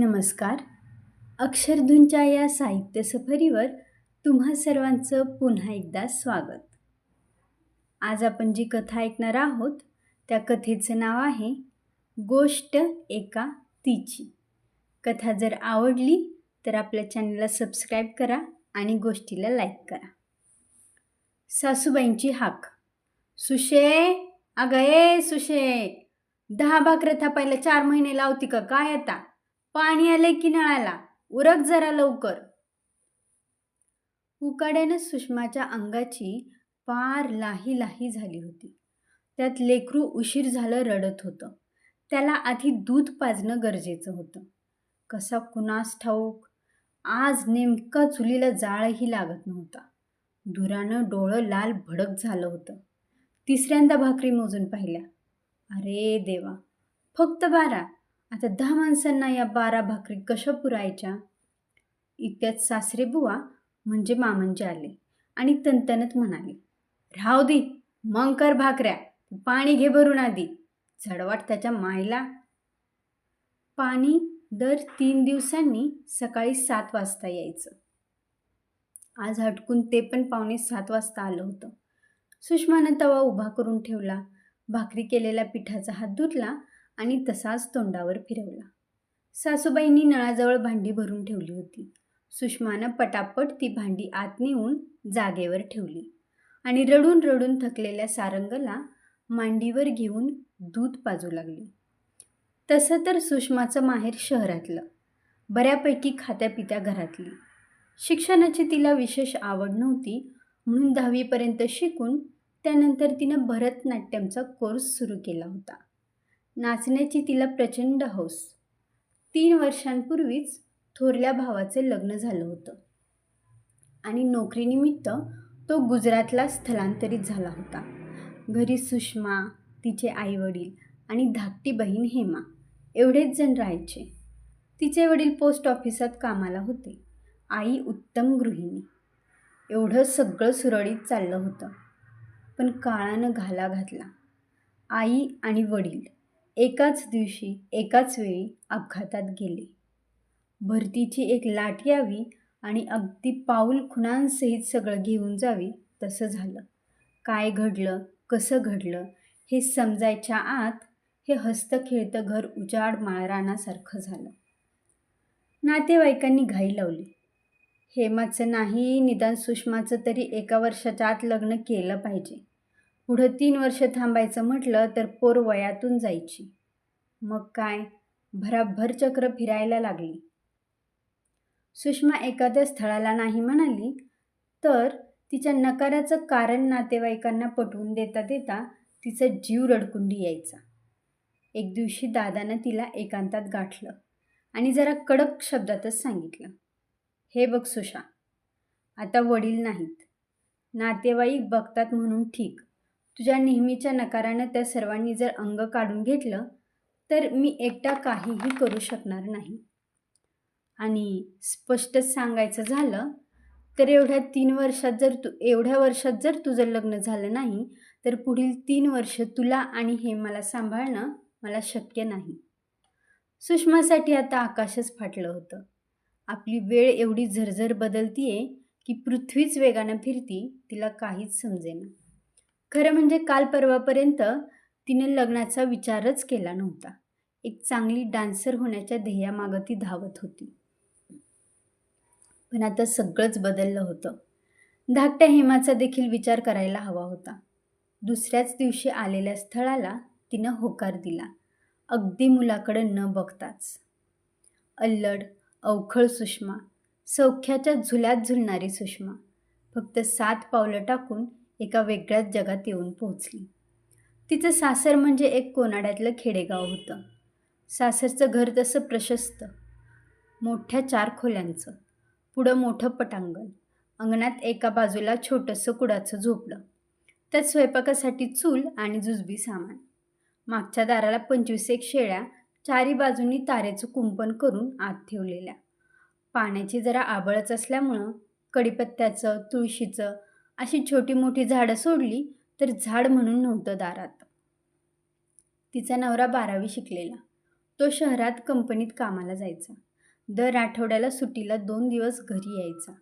नमस्कार. अक्षरधूंच्या या साहित्य सफरीवर तुम्हा सर्वांचं पुन्हा एकदा स्वागत. आज आपण जी कथा ऐकणार आहोत त्या कथेचं नाव आहे गोष्ट एका तिची. कथा जर आवडली तर आपल्या चॅनलला सबस्क्राईब करा आणि गोष्टीला लाईक करा. सासूबाईंची हाक. सुशे अगं ए सुशे दहा भाकऱ्या थापायला चार महिने लावती का? काय आता? पाणी आले की नळाला? उरक जरा लवकर. उकाड्यानं सुषमाच्या अंगाची पार लाही लाही झाली होती. त्यात लेकरू उशीर झालं रडत होतं. त्याला आधी दूध पाजणं गरजेचं होतं. कसा कुणास ठाऊक? आज नेमका चुलीला जाळही लागत नव्हता. धुरानं डोळं लाल भडक झालं होतं. तिसऱ्यांदा भाकरी मोजून पाहिल्या. अरे देवा! फक्त बारा. आता दहा माणसांना या बारा भाकरी कशा पुरायच्या? इतक्यात सासरे बुवा म्हणजे मामंजे आले आणि तनतनत म्हणाले राहू दे मग कर भाकऱ्या पाणी घे भरून आधी झडवाट त्याच्या मायला. पाणी दर तीन दिवसांनी सकाळी सात वाजता यायचं. आज हटकून ते पण पावणे सात वाजता आलं होतं. सुषमानं तवा उभा करून ठेवला. भाकरी केलेल्या पिठाचा हात धुतला आणि तसाच तोंडावर फिरवला. सासूबाईंनी नळाजवळ भांडी भरून ठेवली होती. सुषमानं पटापट ती भांडी आत नेऊन जागेवर ठेवली आणि रडून रडून थकलेल्या सारंगला मांडीवर घेऊन दूध पाजू लागली. तसं तर सुषमाचं माहेर शहरातलं बऱ्यापैकी खात्यापित्या घरातली. शिक्षणाची तिला विशेष आवड नव्हती म्हणून दहावीपर्यंत शिकून त्यानंतर तिनं भरतनाट्यमचा कोर्स सुरू केला होता. नाचण्याची तिला प्रचंड हौस. तीन वर्षांपूर्वीच थोरल्या भावाचं लग्न झालं होतं. आणि नोकरीनिमित्त तो गुजरातला स्थलांतरित झाला होता. घरी सुषमा तिचे आईवडील आणि धाकटी बहीण हेमा एवढेच जण राहायचे. तिचे वडील पोस्ट ऑफिसात कामाला होते. आई उत्तम गृहिणी. एवढं सगळं सुरळीत चाललं होतं. पण काळानं घाला घातला. आई आणि वडील एकाच दिवशी एकाच वेळी अपघातात गेले. भरतीची एक लाट यावी आणि अगदी पाऊल खुणांसहित सगळं घेऊन जावी तसं झालं. काय घडलं कसं घडलं हे समजायच्या आत हे हस्तखेळतं घर उजाड माळरानासारखं झालं. नातेवाईकांनी घाई लावली. हेमाचं नाही निदान सुषमाचं तरी एका वर्षाच्या आत लग्न केलं पाहिजे. पुढं तीन वर्ष थांबायचं म्हटलं तर पोर वयातून जायची. मग काय? भराभर चक्र फिरायला लागली. सुषमा एखाद्या स्थळाला नाही म्हणाली तर तिच्या नकाराचं कारण नातेवाईकांना पटवून देता देता तिचा जीव रडकुंडी यायचा. एक दिवशी दादानं तिला एकांतात गाठलं आणि जरा कडक शब्दातच सांगितलं हे बघ सुषा आता वडील नाहीत. नातेवाईक बघतात म्हणून ठीक. तुझ्या नेहमीच्या नकारानं त्या सर्वांनी जर अंग काढून घेतलं तर मी एकटा काहीही करू शकणार नाही. आणि स्पष्टच सांगायचं झालं तर एवढ्या तीन वर्षात जर तू एवढ्या वर्षात जर तुझं लग्न झालं नाही तर पुढील तीन वर्ष तुला आणि हे मला सांभाळणं मला शक्य नाही. सुषमासाठी आता आकाशच फाटलं होतं. आपली वेळ एवढी झरझर बदलतीये की पृथ्वीच वेगानं फिरती तिला काहीच समजेना. खरं म्हणजे काल परवापर्यंत तिने लग्नाचा विचारच केला नव्हता. एक चांगली डान्सर होण्याच्या ध्येयामागं ती धावत होती. पण आता सगळंच बदललं होतं. धाकट्या हेमाचा देखील विचार करायला हवा होता. दुसऱ्याच दिवशी आलेल्या स्थळाला तिनं होकार दिला. अगदी मुलाकडं न बघताच. अल्लड अवखळ सुषमा सौख्याच्या झुल्यात झुलणारी सुषमा फक्त सात पावलं टाकून एका वेगळ्याच जगात येऊन पोहोचली. तिचं सासर म्हणजे एक कोनाड्यातलं खेडेगाव होतं. सासरचं घर तसं प्रशस्त मोठ्या चार खोल्यांचं पुढं मोठं पटांगण अंगणात एका बाजूला छोटंसं कुडाचं झोपलं त्यात स्वयंपाकासाठी चूल आणि जुजबी सामान. मागच्या दाराला पंचवीस एक शेळ्या चारी बाजूंनी तारेचं कुंपण करून आत ठेवलेल्या. पाण्याची जरा आबळच असल्यामुळं कडीपत्त्याचं तुळशीचं अशी छोटी मोठी झाडं सोडली तर झाड म्हणून नव्हतं दारात. तिचा नवरा बारावी शिकलेला. तो शहरात कंपनीत कामाला जायचा. दर आठवड्याला सुट्टीला दोन दिवस घरी यायचा.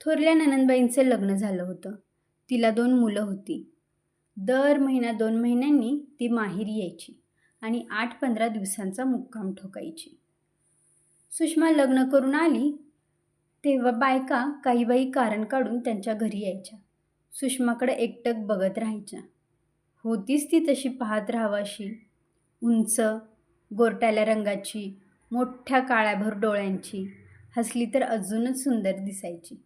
थोरल्या ननंदबाईंचं लग्न झालं होतं. तिला दोन मुलं होती. दर महिना दोन महिन्यांनी ती माहेरी यायची आणि आठ पंधरा दिवसांचा मुक्काम ठोकायची. सुषमा लग्न करून आली तेव्हा बायका काही बाई कारण काढून त्यांच्या घरी यायच्या. सुषमाकडे एकटक बघत राहायच्या. होतीच ती तशी पाहत राहावाशी. उंच गोरट्याल्या रंगाची मोठ्या काळ्याभर डोळ्यांची. हसली तर अजूनच सुंदर दिसायची.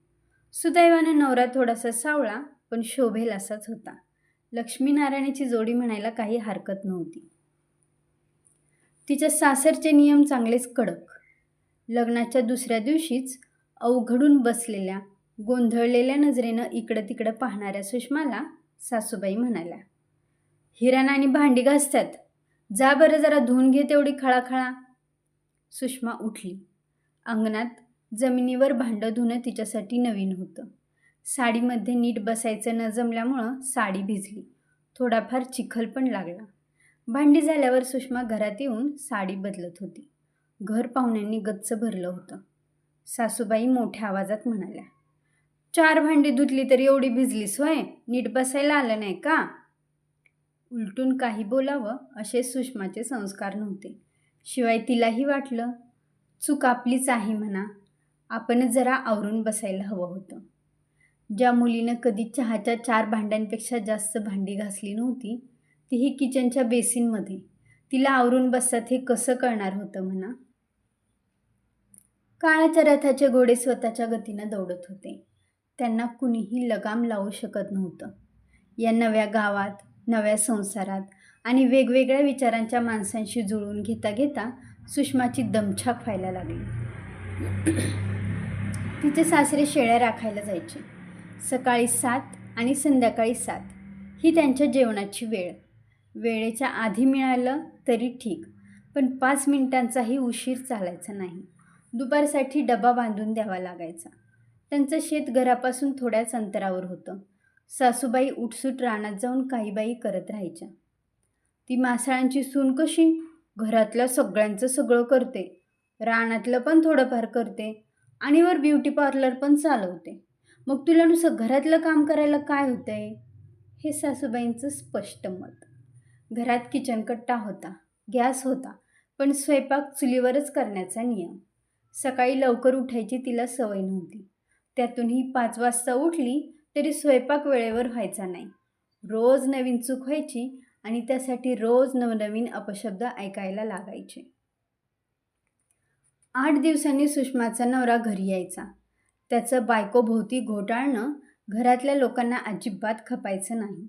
सुदैवानं नवरा थोडासा सावळा पण शोभेल असाच होता. लक्ष्मीनारायणाची जोडी म्हणायला काही हरकत नव्हती. तिच्या सासरचे नियम चांगलेच कडक. लग्नाच्या दुसऱ्या दिवशीच अवघडून बसलेल्या गोंधळलेल्या नजरेनं इकडं तिकडं पाहणाऱ्या सुषमाला सासूबाई म्हणाल्या हिराणा आणि भांडी घासतात. जा बरं जरा धुवून घे तेवढी खळाखळा. सुषमा उठली. अंगणात जमिनीवर भांडं धुणं तिच्यासाठी नवीन होतं. साडीमध्ये नीट बसायचं न जमल्यामुळं साडी भिजली. थोडाफार चिखल पण लागला. भांडी झाल्यावर सुषमा घरात येऊन साडी बदलत होती. घर पाहुण्यांनी गच्च भरलं होतं. सासूबाई मोठ्या आवाजात म्हणाल्या चार भांडी धुतली तरी एवढी भिजलीस होय? नीट बसायला आलं नाही का? उलटून काही बोलावं असे सुषमाचे संस्कार नव्हते. शिवाय तिलाही वाटलं चूक आपलीच आहे म्हणा आपणच जरा आवरून बसायला हवं होतं. ज्या मुलीनं कधी चहाच्या चार भांड्यांपेक्षा जास्त भांडी घासली नव्हती तीही किचनच्या बेसिनमध्ये. तिला आवरून बसतात हे कसं कळणार होतं म्हणा? काळाच्या रथाचे घोडे स्वतःच्या गतीनं दौडत होते. त्यांना कुणीही लगाम लावू शकत नव्हतं. या नव्या गावात नव्या संसारात आणि वेगवेगळ्या विचारांच्या माणसांशी जुळवून घेता घेता सुषमाची दमछाक व्हायला लागली. तिचे सासरे शेळ्या राखायला जायचे. सकाळी सात आणि संध्याकाळी सात ही त्यांच्या जेवणाची वेळ. वेळेच्या आधी मिळालं तरी ठीक पण पाच मिनिटांचाही उशीर चालायचा नाही. दुपारसाठी डबा बांधून द्यावा लागायचा. त्यांचं शेत घरापासून थोड्याच अंतरावर होतं. सासूबाई उठसूट रानात जाऊन काही बाई करत राहायच्या. ती मासाळांची सून कशी? घरातलं सगळ्यांचं सगळं करते. रानातलं पण थोडंफार करते. आणि वर ब्युटी पार्लर पण चालवते. मग तुला नुसतं घरातलं काम करायला काय होतं आहे हे सासूबाईंचं स्पष्ट मत. घरात किचनकट्टा होता. गॅस होता. पण स्वयंपाक चुलीवरच करण्याचा नियम. सकाळी लवकर उठायची तिला सवय नव्हती. त्यातूनही पाच वाजता उठली तरी स्वयंपाक वेळेवर व्हायचा नाही. रोज नवीन चूक व्हायची आणि त्यासाठी रोज नवनवीन अपशब्द ऐकायला लागायचे. आठ दिवसांनी सुषमाचा नवरा घरी यायचा. त्याचं बायकोभोवती घोटाळणं घरातल्या लोकांना अजिबात खपायचं नाही.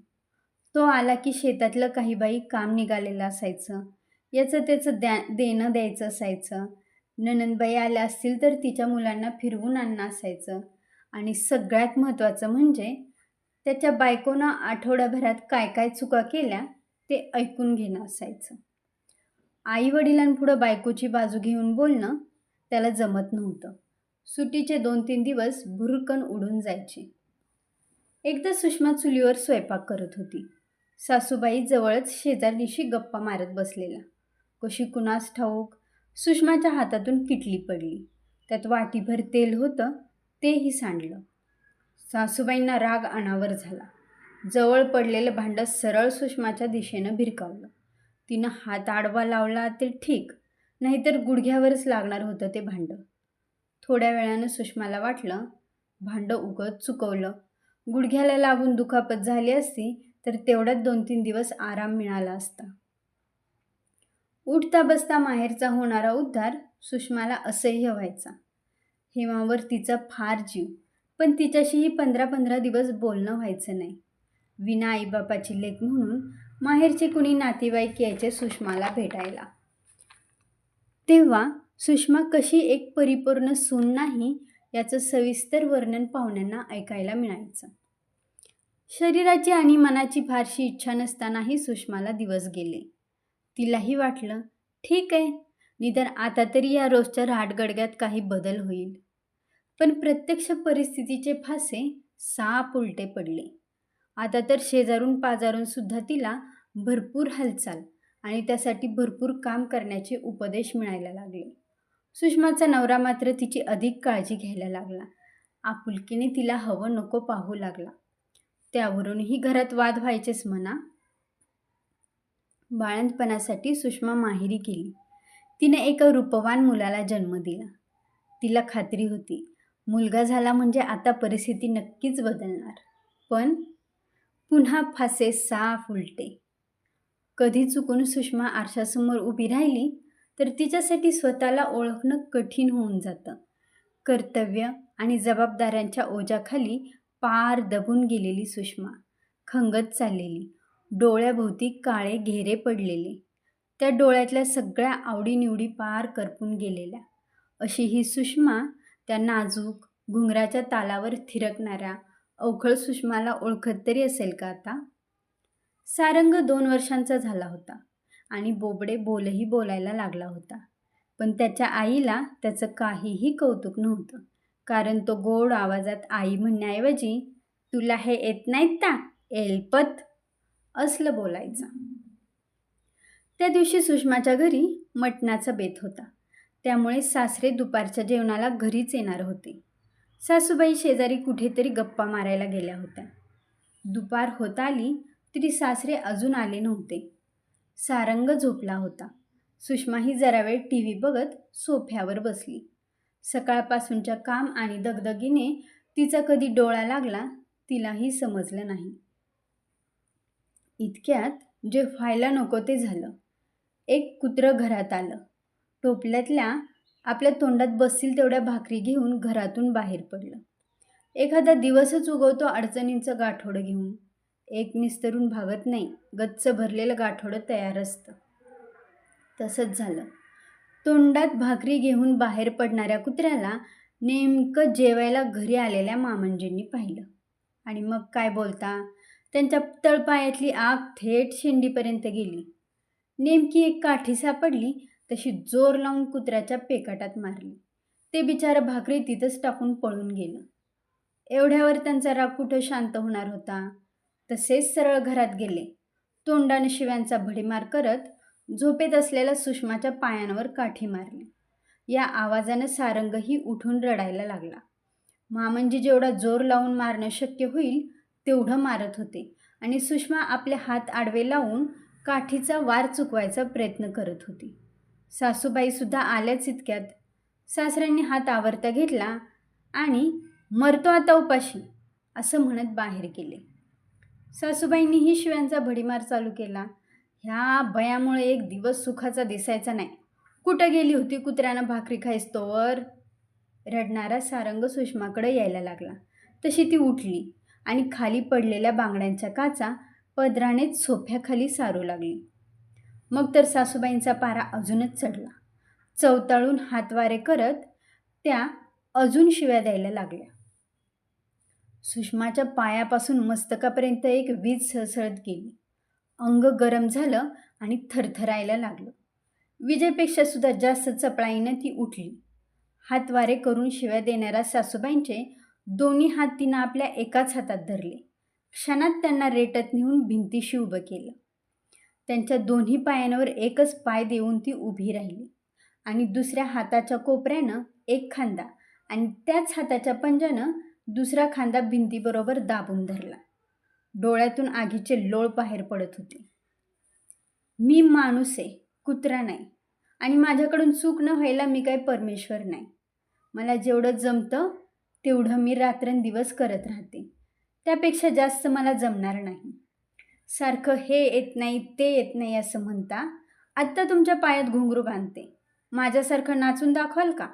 तो आला की शेतातलं काही बाई काम निघालेलं असायचं. याचं त्याचं द्या देणं द्यायचं असायचं. ननंदबाई आल्या असतील तर तिच्या मुलांना फिरवून आणणं असायचं. आणि सगळ्यात महत्त्वाचं म्हणजे त्याच्या बायकोनं आठवड्याभरात काय काय चुका केल्या ते ऐकून घेणं असायचं. आई वडिलांपुढं बायकोची बाजू घेऊन बोलणं त्याला जमत नव्हतं. सुट्टीचे दोन तीन दिवस भुरकन उडून जायचे. एकदा सुषमा चुलीवर स्वयंपाक करत होती. सासूबाई जवळच शेजारनीशी गप्पा मारत बसलेला कशी कुणास ठाऊक? सुषमाच्या हातातून किटली पडली. त्यात वाटीभर तेल होतं तेही सांडलं. सासूबाईंना राग अनावर झाला. जवळ पडलेलं भांडं सरळ सुषमाच्या दिशेनं भिरकावलं. तिनं हात आडवा लावला ते ठीक नाहीतर गुडघ्यावरच लागणार होतं ते भांडं. थोड्या वेळानं सुषमाला वाटलं भांडं उगत चुकवलं. गुडघ्याला लागून दुखापत झाली असती तर तेवढ्यात दोन तीन दिवस आराम मिळाला असता. उठता बसता माहेरचा होणारा उद्धार सुषमाला असह्य व्हायचा. हेमावर तिचा फार जीव पण तिच्याशीही पंधरा पंधरा दिवस बोलणं व्हायचं नाही. विना आईबापाची लेख म्हणून माहेरचे कुणी नातेवाईक यायचे सुषमाला भेटायला. तेव्हा सुषमा कशी एक परिपूर्ण सून नाही याचं सविस्तर वर्णन पाहुण्यांना ऐकायला मिळायचं. शरीराची आणि मनाची फारशी इच्छा नसतानाही सुषमाला दिवस गेले. तिलाही वाटलं ठीक आहे निदान आता तरी या रोजच्या राहटगडग्यात काही बदल होईल. पण प्रत्यक्ष परिस्थितीचे फासे साप उलटे पडले. आता तर शेजारून पाजारून सुद्धा तिला भरपूर हालचाल आणि त्यासाठी भरपूर काम करण्याचे उपदेश मिळायला लागले. सुषमाचा नवरा मात्र तिची अधिक काळजी घ्यायला लागला. आपुलकीने तिला हवं नको पाहू लागला. त्यावरूनही घरात वाद व्हायचेच म्हणा बाळंतपणासाठी सुषमा माहेरी गेली. तिने एका रूपवान मुलाला जन्म दिला. तिला खात्री होती. मुलगा झाला म्हणजे आता परिस्थिती नक्कीच बदलणार. पण पुन्हा फासे साफ उलटे. कधी चुकून सुषमा आरशासमोर उभी राहिली तर तिच्यासाठी स्वतःला ओळखणं कठीण होऊन जातं. कर्तव्य आणि जबाबदाऱ्यांच्या ओझ्याखाली पार दबून गेलेली सुषमा खंगत चाललेली. डोळ्याभोवती काळे घेरे पडलेले. त्या डोळ्यातल्या सगळ्या आवडीनिवडी पार करपून गेलेल्या. अशी ही सुषमा त्या नाजूक घुंगराच्या तालावर थिरकणाऱ्या अवखळ सुषमाला ओळखत तरी असेल का आता? सारंग दोन वर्षांचा झाला होता आणि बोबडे बोलही बोलायला लागला होता. पण त्याच्या आईला त्याचं काहीही कौतुक नव्हतं. कारण तो गोड आवाजात आई म्हणण्याऐवजी तुला हे येत नाहीत ता एलपत असलं बोलायचं. त्या दिवशी सुषमाच्या घरी मटणाचा बेत होता. त्यामुळे सासरे दुपारच्या जेवणाला घरीच येणार होते. सासूबाई शेजारी कुठेतरी गप्पा मारायला गेल्या होत्या. दुपार होत आली तरी सासरे अजून आले नव्हते. सारंग झोपला होता. सुषमा ही जरा वेळ टी व्ही बघत सोफ्यावर बसली. सकाळपासूनच्या काम आणि दगदगीने तिचा कधी डोळा लागला तिलाही समजलं नाही. इतक्यात जे व्हायला नको ते झालं. एक कुत्रं घरात आलं. टोपल्यातल्या आपल्या तोंडात बसतील तेवढ्या भाकरी घेऊन घरातून बाहेर पडलं. एखादा दिवसच उगवतो अडचणींचं गाठोडं घेऊन. एक निस्तरून भागत नाही. गच्च भरलेलं गाठोडं तयार असतं. तसंच झालं. तोंडात भाकरी घेऊन बाहेर पडणाऱ्या कुत्र्याला नेमकं जेवायला घरी आलेल्या मामंजींनी पाहिलं. आणि मग काय बोलता? त्यांच्या तळपायातली आग थेट शेंडीपर्यंत गेली. नेमकी एक काठी सापडली तशी जोर लावून कुत्र्याच्या पेकाटात मारली. ते बिचारं भाकरी तिथंच टाकून पळून गेलं. एवढ्यावर त्यांचा राग कुठं शांत होणार होता? तसेच सरळ घरात गेले. तोंडाने शिव्यांचा भडीमार करत झोपेत असलेल्या सुषमाच्या पायांवर काठी मारली. या आवाजानं सारंगही उठून रडायला लागला. मामंजी जेवढा जोर लावून मारणं शक्य होईल तेवढं मारत होते. आणि सुषमा आपले हात आडवे लावून काठीचा वार चुकवायचा प्रयत्न करत होती. सासूबाईसुद्धा आल्याच इतक्यात. सासऱ्यांनी हात आवरता घेतला आणि मरतो आता उपाशी असं म्हणत बाहेर गेले. सासूबाईंनीही शिव्यांचा भडीमार चालू केला. ह्या भयामुळे एक दिवस सुखाचा दिसायचा नाही. कुठं गेली होती कुत्र्यानं भाकरी खायस्तोवर रडणारा सारंग सुषमाकडे यायला लागला. तशी ती उठली. आणि खाली पडलेल्या बांगड्यांच्या काचा पदरानेच सोफ्याखाली सारू लागली. मग तर सासूबाईंचा पारा अजूनच चढला. चवताळून हातवारे करत त्या अजून शिव्या द्यायला लागल्या. सुषमाच्या पायापासून मस्तकापर्यंत एक वीज सळसळत गेली. अंग गरम झालं आणि थरथरायला लागलं. विजेपेक्षा सुद्धा जास्त चपळाईनं ती उठली. हातवारे करून शिव्या देणाऱ्या सासूबाईंचे दोन्ही हात तिनं आपल्या एकाच हातात धरले. क्षणात त्यांना रेटत नेऊन भिंतीशी उभं केलं. त्यांच्या दोन्ही पायांवर एकच पाय देऊन ती उभी राहिली. आणि दुसऱ्या हाताच्या कोपऱ्यानं एक खांदा आणि त्याच हाताच्या पंजानं दुसरा खांदा भिंतीबरोबर दाबून धरला. डोळ्यातून आगीचे लोळ बाहेर पडत होते. मी माणूस आहे कुत्रा नाही. आणि माझ्याकडून चूक न व्हायला मी काही परमेश्वर नाही. मला जेवढं जमतं तेवढं मी रात्रंदिवस करत राहते. त्यापेक्षा जास्त मला जमणार नाही. सारखं हे येत नाही ते येत नाही असं म्हणता आत्ता तुमच्या पायात घुंगरू बांधते. माझ्यासारखं नाचून दाखवाल का?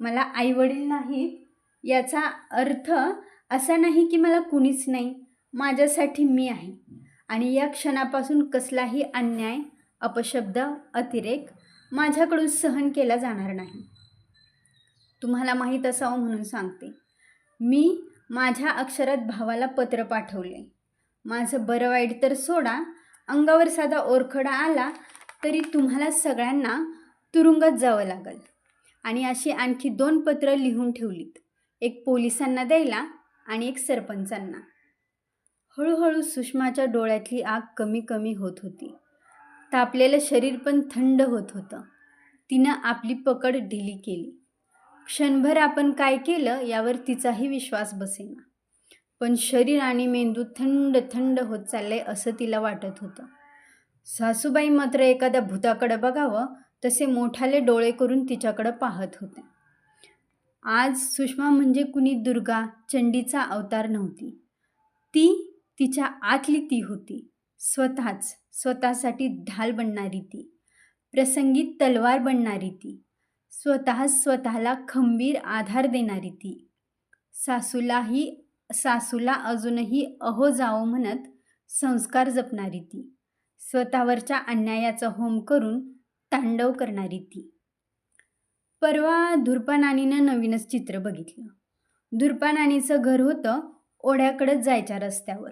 मला आईवडील नाहीत याचा अर्थ असा नाही की मला कुणीच नाही माझ्यासाठी मी आहे. आणि या क्षणापासून कसलाही अन्याय अपशब्द अतिरेक माझ्याकडून सहन केला जाणार नाही. तुम्हाला माहीत असावं म्हणून सांगते. मी माझ्या अक्षरात भावाला पत्र पाठवले. माझं बरं वाईट तर सोडा अंगावर साधा ओरखडा आला तरी तुम्हाला सगळ्यांना तुरुंगात जावं लागेल. आणि अशी आणखी दोन पत्र लिहून ठेवलीत. एक पोलिसांना द्यायला आणि एक सरपंचांना. हळूहळू सुषमाच्या डोळ्यातली आग कमी कमी होत होती. तापलेलं शरीर पण थंड होत होतं. तिनं आपली पकड ढिली केली. क्षणभर आपण काय केलं यावर तिचाही विश्वास बसेना. पण शरीर आणि मेंदू थंड थंड होत चालले असं तिला वाटत होतं. सासूबाई मात्र एखाद्या भूताकडं बघावं तसे मोठाले डोळे करून तिच्याकडं पाहत होते. आज सुषमा म्हणजे कुणी दुर्गा चंडीचा अवतार नव्हती. ती तिच्या आतली ती होती. स्वतःच स्वतःसाठी ढाल बनणारी ती. प्रसंगी तलवार बनणारी ती. स्वतः स्वतःला खंबीर आधार देणारी ती. सासूलाही सासूला अजूनही अहो जाओ म्हणत संस्कार जपणारी ती. स्वतःवरच्या अन्यायाचं होम करून तांडव करणारी ती. परवा धुरपानानीनं नवीनच चित्र बघितलं. धुरपानानीचं घर होतं ओढ्याकडंच जायच्या रस्त्यावर.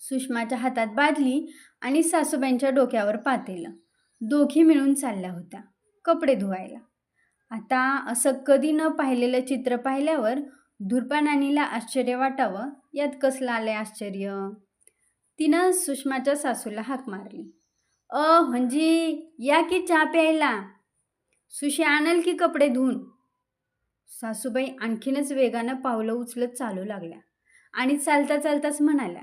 सुषमाच्या हातात बादली आणि सासूबाईंच्या डोक्यावर पातेलं. दोघी मिळून चालल्या होत्या. कपडे धुवायला. आता असं कधी न पाहिलेलं चित्र पाहिल्यावर धुरपानानीला आश्चर्य वाटावं यात कसलं आलंय आश्चर्य? तिनं सुषमाच्या सासूला हाक मारली. अ म्हणजे या की चहा प्यायला? सुशी आणल की कपडे धुवून सासूबाई आणखीनच वेगानं पावलं उचलत चालू लागल्या आणि चालता चालताच म्हणाल्या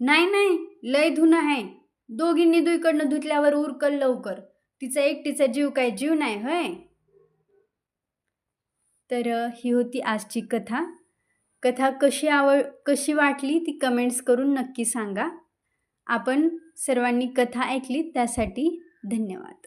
नाही नाही लय धुणं आहे. दोघींनी दुईकडनं धुतल्यावर उरकल लवकर. तिचा एकटीचा जीव काय जीव नाही होय? तर ही होती आजची कथा. कथा कशी आवड कशी वाटली ती कमेंट्स करून नक्की सांगा. आपण सर्वांनी कथा ऐकली त्यासाठी धन्यवाद.